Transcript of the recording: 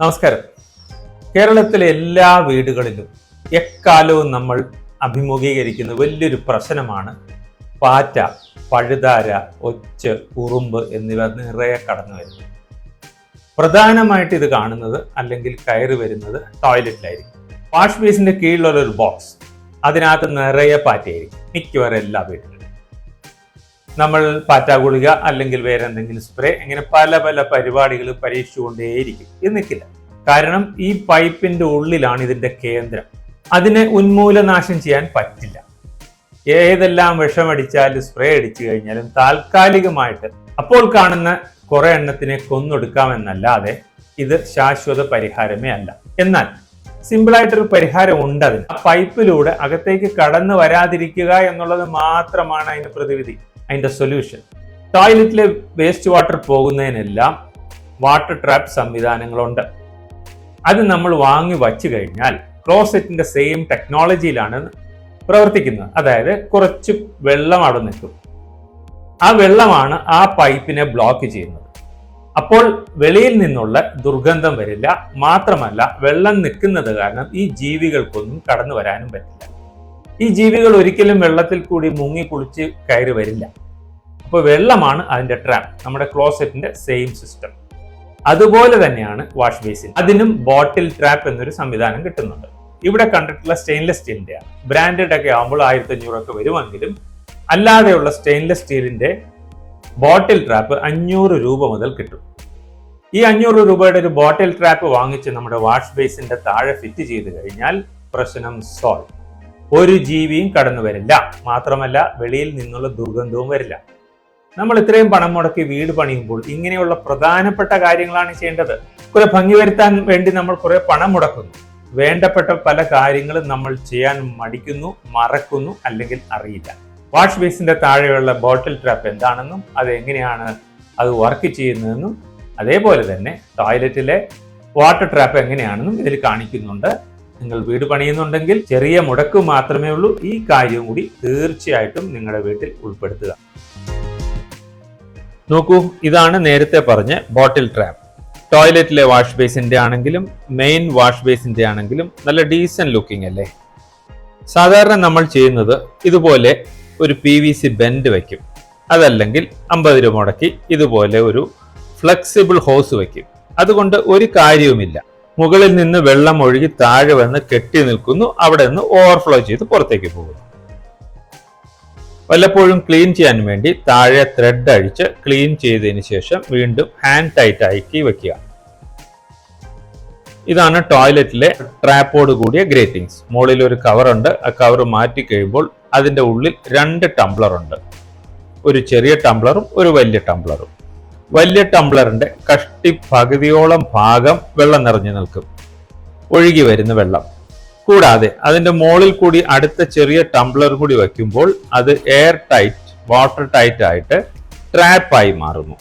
നമസ്കാരം. കേരളത്തിലെ എല്ലാ വീടുകളിലും എക്കാലവും നമ്മൾ അഭിമുഖീകരിക്കുന്ന വലിയൊരു പ്രശ്നമാണ് പാറ്റ പഴുതാര ഒച്ച് ഉറുമ്പ് എന്നിവ നിറയെ കടന്നു വരുന്നത്. പ്രധാനമായിട്ട് ഇത് കാണുന്നത് അല്ലെങ്കിൽ കയറി വരുന്നത് ടോയ്ലറ്റിലായിരിക്കും. വാഷ് ബേസിന്റെ കീഴിലുള്ള ഒരു ബോക്സ് അതിനകത്ത് നിറയെ പാറ്റയായിരിക്കും. മിക്കവാറും എല്ലാ വീട്ടിലും നമ്മൾ പാറ്റ ഗുളിക അല്ലെങ്കിൽ വേറെ എന്തെങ്കിലും സ്പ്രേ ഇങ്ങനെ പല പല പരിപാടികൾ പരീക്ഷിച്ചുകൊണ്ടേയിരിക്കും. ഇത് നിൽക്കില്ല. കാരണം ഈ പൈപ്പിന്റെ ഉള്ളിലാണ് ഇതിന്റെ കേന്ദ്രം. അതിനെ ഉന്മൂലനാശം ചെയ്യാൻ പറ്റില്ല. ഏതെല്ലാം വിഷമടിച്ചാലും സ്പ്രേ അടിച്ചു കഴിഞ്ഞാലും താൽക്കാലികമായിട്ട് അപ്പോൾ കാണുന്ന കുറെ എണ്ണത്തിനെ കൊന്നൊടുക്കാമെന്നല്ലാതെ ഇത് ശാശ്വത പരിഹാരമേ അല്ല. എന്നാൽ സിമ്പിളായിട്ടൊരു പരിഹാരം ഉണ്ട് അതിന് ആ പൈപ്പിലൂടെ അകത്തേക്ക് കടന്നു വരാതിരിക്കുക എന്നുള്ളത് മാത്രമാണ് അതിന്റെ പ്രതിവിധി. അതിന്റെ സൊല്യൂഷൻ ടോയ്ലറ്റിലെ വേസ്റ്റ് വാട്ടർ പോകുന്നതിനെല്ലാം വാട്ടർ ട്രാപ്പ് സംവിധാനങ്ങളുണ്ട്. അത് നമ്മൾ വാങ്ങി വച്ചു കഴിഞ്ഞാൽ ക്ലോസെറ്റിന്റെ സെയിം ടെക്നോളജിയിലാണ് പ്രവർത്തിക്കുന്നത്. അതായത് കുറച്ച് വെള്ളം അവിടെ നിൽക്കും. ആ വെള്ളമാണ് ആ പൈപ്പിനെ ബ്ലോക്ക് ചെയ്യുന്നത്. അപ്പോൾ വെളിയിൽ നിന്നുള്ള ദുർഗന്ധം വരില്ല. മാത്രമല്ല വെള്ളം നിൽക്കുന്നത് കാരണം ഈ ജീവികൾക്കൊന്നും കടന്നു വരാനും പറ്റില്ല. ഈ ജീവികൾ ഒരിക്കലും വെള്ളത്തിൽ കൂടി മുങ്ങി കുളിച്ച് കയറി വരില്ല. അപ്പോൾ വെള്ളമാണ് അതിന്റെ ട്രാപ്പ് നമ്മുടെ ക്ലോസെറ്റിന്റെ സെയിം സിസ്റ്റം അതുപോലെ തന്നെയാണ് വാഷ് ബേസിൻ അതിനും ബോട്ടിൽ ട്രാപ്പ് എന്നൊരു സംവിധാനം കിട്ടുന്നുണ്ട്. ഇവിടെ കണ്ടിട്ടുള്ള സ്റ്റെയിൻലെസ് സ്റ്റീലിന്റെയാണ് ബ്രാൻഡഡ് ഒക്കെ ആകുമ്പോൾ ആയിരത്തി അഞ്ഞൂറൊക്കെ വരുമെങ്കിലും അല്ലാതെയുള്ള സ്റ്റെയിൻലെസ് സ്റ്റീലിന്റെ ബോട്ടിൽ ട്രാപ്പ് അഞ്ഞൂറ് രൂപ മുതൽ കിട്ടും. ഈ അഞ്ഞൂറ് രൂപയുടെ ഒരു ബോട്ടിൽ ട്രാപ്പ് വാങ്ങിച്ച് നമ്മുടെ വാഷ് ബേസിന്റെ താഴെ ഫിറ്റ് ചെയ്ത് കഴിഞ്ഞാൽ പ്രശ്നം സോൾവ് ഒരു ജീവിയും കടന്നു വരില്ല. മാത്രമല്ല വെളിയിൽ നിന്നുള്ള ദുർഗന്ധവും വരില്ല. നമ്മൾ ഇത്രയും പണം മുടക്കി വീട് പണിയുമ്പോൾ ഇങ്ങനെയുള്ള പ്രധാനപ്പെട്ട കാര്യങ്ങളാണ് ചെയ്യേണ്ടത്. കുറെ ഭംഗി വരുത്താൻ വേണ്ടി നമ്മൾ കുറെ പണം മുടക്കുന്നു. വേണ്ടപ്പെട്ട പല കാര്യങ്ങളും നമ്മൾ ചെയ്യാൻ മടിക്കുന്നു മറക്കുന്നു അല്ലെങ്കിൽ അറിയില്ല. വാഷ് ബേസിന്റെ താഴെയുള്ള ബോട്ടിൽ ട്രാപ്പ് എന്താണെന്നും അത് എങ്ങനെയാണ് അത് വർക്ക് ചെയ്യുന്നതെന്നും അതേപോലെ തന്നെ ടോയ്ലറ്റിലെ വാട്ടർ ട്രാപ്പ് എങ്ങനെയാണെന്നും ഇതിൽ കാണിക്കുന്നുണ്ട്. നിങ്ങൾ വീട് പണിയുന്നുണ്ടെങ്കിൽ ചെറിയ മുടക്ക് മാത്രമേ ഉള്ളൂ. ഈ കാര്യം കൂടി തീർച്ചയായിട്ടും നിങ്ങളുടെ വീട്ടിൽ ഉൾപ്പെടുത്തുക. നോക്കൂ ഇതാണ് നേരത്തെ പറഞ്ഞ ബോട്ടിൽ ട്രാപ്പ് ടോയ്ലറ്റിലെ വാഷ് ബേസിന്റെ ആണെങ്കിലും മെയിൻ വാഷ് ബേസിന്റെ ആണെങ്കിലും നല്ല ഡീസന്റ് ലുക്കിംഗ് അല്ലേ? സാധാരണ നമ്മൾ ചെയ്യുന്നത് ഇതുപോലെ ഒരു പി വി സി ബെൻഡ് വയ്ക്കും അതല്ലെങ്കിൽ അമ്പത് രൂപ മുടക്കി ഇതുപോലെ ഒരു ഫ്ലെക്സിബിൾ ഹോസ് വയ്ക്കും അതുകൊണ്ട് ഒരു കാര്യവുമില്ല. മുകളിൽ നിന്ന് വെള്ളം ഒഴുകി താഴെ വന്ന് കെട്ടി നിൽക്കുന്നു. അവിടെ നിന്ന് ഓവർഫ്ലോ ചെയ്ത് പുറത്തേക്ക് പോകുന്നു. വല്ലപ്പോഴും ക്ലീൻ ചെയ്യാൻ വേണ്ടി താഴെ ത്രെഡ് അഴിച്ച് ക്ലീൻ ചെയ്തതിന് ശേഷം വീണ്ടും ഹാൻഡ് ടൈറ്റ് ആക്കി വെക്കുക. ഇതാണ് ടോയ്ലറ്റിലെ ട്രാപ്പോട് കൂടിയ ഗ്രേറ്റിംഗ്സ് മുകളിൽ ഒരു കവറുണ്ട് ആ കവർ മാറ്റി കഴിയുമ്പോൾ അതിന്റെ ഉള്ളിൽ രണ്ട് ടംബ്ലർ ഉണ്ട്. ഒരു ചെറിയ ടംബ്ലറും ഒരു വലിയ ടംബ്ലറും വലിയ ടംബ്ലറിന്റെ കഷ്ടി പകുതിയോളം ഭാഗം വെള്ളം നിറഞ്ഞു നിൽക്കും. ഒഴുകി വരുന്ന വെള്ളം. കൂടാതെ അതിന്റെ മുകളിൽ കൂടി അടുത്ത ചെറിയ ടംബ്ലർ കൂടി വയ്ക്കുമ്പോൾ അത് എയർ ടൈറ്റ് വാട്ടർ ടൈറ്റ് ആയിട്ട് ട്രാപ്പായി മാറുന്നു.